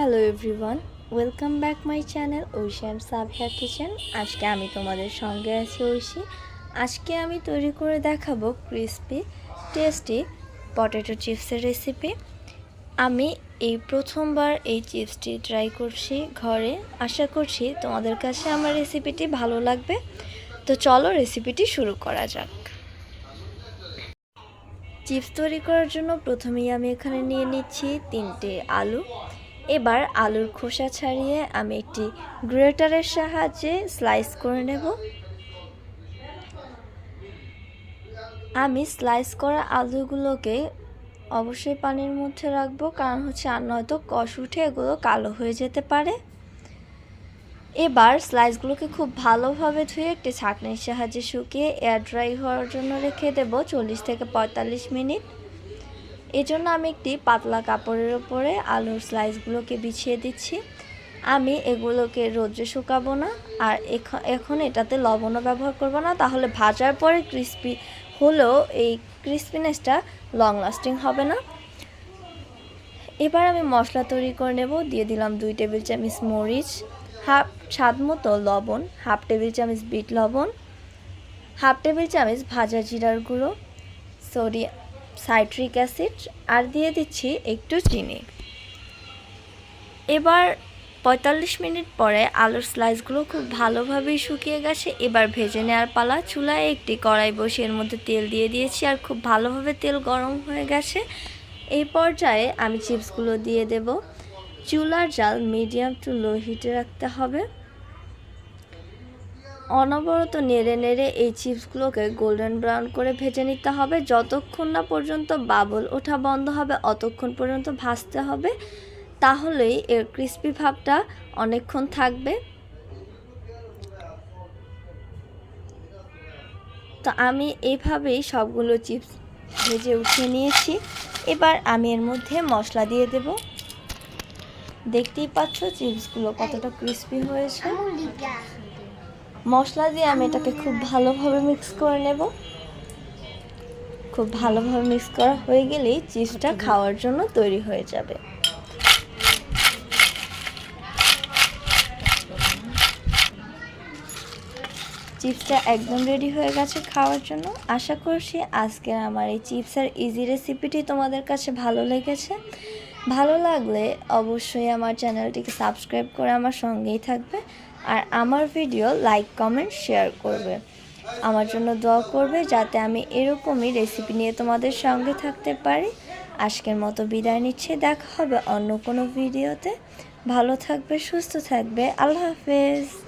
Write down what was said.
Hello everyone, welcome back my channel Aishi and Sabha kitchen. আজকে আমি তোমাদের সঙ্গে আছি ঐশী। আজকে আমি তৈরি করে দেখাবো ক্রিসপি, টেস্টি পটেটো চিপসের রেসিপি। আমি এই প্রথমবার এই চিপসটি ট্রাই করছি ঘরে। আশা করছি তোমাদের কাছে আমার রেসিপিটি ভালো লাগবে। তো চলো রেসিপিটি শুরু করা যাক। চিপস তৈরি করার জন্য প্রথমেই আমি এখানে নিয়ে নিচ্ছি তিনটে আলু। এবার আলুর খোসা ছাড়িয়ে আমি একটি গ্রেটারের সাহায্যে স্লাইস করে নেব। আমি স্লাইস করা আলুগুলোকে অবশ্যই পানির মধ্যে রাখব, কারণ হচ্ছে আর নয়তো কষ উঠে এগুলো কালো হয়ে যেতে পারে। এবার স্লাইসগুলোকে খুব ভালোভাবে ধুয়ে একটি ছাঁকনির সাহায্যে শুকিয়ে এয়ার ড্রাই হওয়ার জন্য রেখে দেব চল্লিশ থেকে পঁয়তাল্লিশ মিনিট। এজন্য আমি একটি পাতলা কাপড়ের ওপরে আলুর স্লাইসগুলোকে বিছিয়ে দিচ্ছি। আমি এগুলোকে রোদ্রে শুকাবো না আর এখন এটাতে লবণও ব্যবহার করব না, তাহলে ভাজার পরে ক্রিস্পি হলেও এই ক্রিস্পিনেসটা লং লাস্টিং হবে না। এবার আমি মশলা তৈরি করে নেব, দিয়ে দিলাম দুই টেবিল চামচ মরিচ, হাফ স্বাদ মতো লবণ, হাফ টেবিল চামচ বিট লবণ, হাফ টেবিল চামচ ভাজা জিরার গুঁড়ো সোডিয়াম সাইট্রিক অ্যাসিড আর দিয়ে দিচ্ছি একটু চিনি। এবার পঁয়তাল্লিশ মিনিট পরে আলুর স্লাইসগুলো খুব ভালোভাবেই শুকিয়ে গেছে। এবার ভেজে নেওয়ার পালা চুলায় একটি কড়াই বসে এর মধ্যে তেল দিয়ে দিয়েছি আর খুব ভালোভাবে তেল গরম হয়ে গেছে। এই পর্যায়ে আমি চিপসগুলো দিয়ে দেব। চুলার জাল মিডিয়াম টু লো হিটে রাখতে হবে। অনবরত নেড়ে নেড়ে এই চিপসগুলোকে গোল্ডেন ব্রাউন করে ভেজে নিতে হবে। যতক্ষণ না পর্যন্ত বাবল ওঠা বন্ধ হবে, অতক্ষণ পর্যন্ত ভাজতে হবে। তাহলেই এর ক্রিস্পি ভাবটা অনেকক্ষণ থাকবে। তো আমি এইভাবেই সবগুলো চিপস ভেজে উঠিয়ে নিয়েছি। এবার আমি এর মধ্যে মশলা দিয়ে দেব। দেখতেই পাচ্ছ চিপসগুলো কতটা ক্রিস্পি হয়েছে। মশলা দিয়ে আমি এটাকে খুব ভালোভাবে মিক্স করে নেব। খুব ভালোভাবে মিক্স করা হয়ে গেলেই চিপসটা খাওয়ার জন্য তৈরি হয়ে যাবে। চিপসটা একদম রেডি হয়ে গেছে খাওয়ার জন্য। আশা করছি আজকে আমার এই চিপসের ইজি রেসিপিটি তোমাদের কাছে ভালো লেগেছে। ভালো লাগলে অবশ্যই আমার চ্যানেলটিকে সাবস্ক্রাইব করে আমার সঙ্গেই থাকবে। আর আমার ভিডিও লাইক কমেন্ট শেয়ার করবে। আমার জন্য দোয়া করবে যাতে আমি এরকমই রেসিপি নিয়ে তোমাদের সঙ্গে থাকতে পারি। আজকের মতো বিদায় নিচ্ছে। দেখা হবে অন্য কোনো ভিডিওতে ভালো থাকবে, সুস্থ থাকবে। আল্লাহ হাফেজ।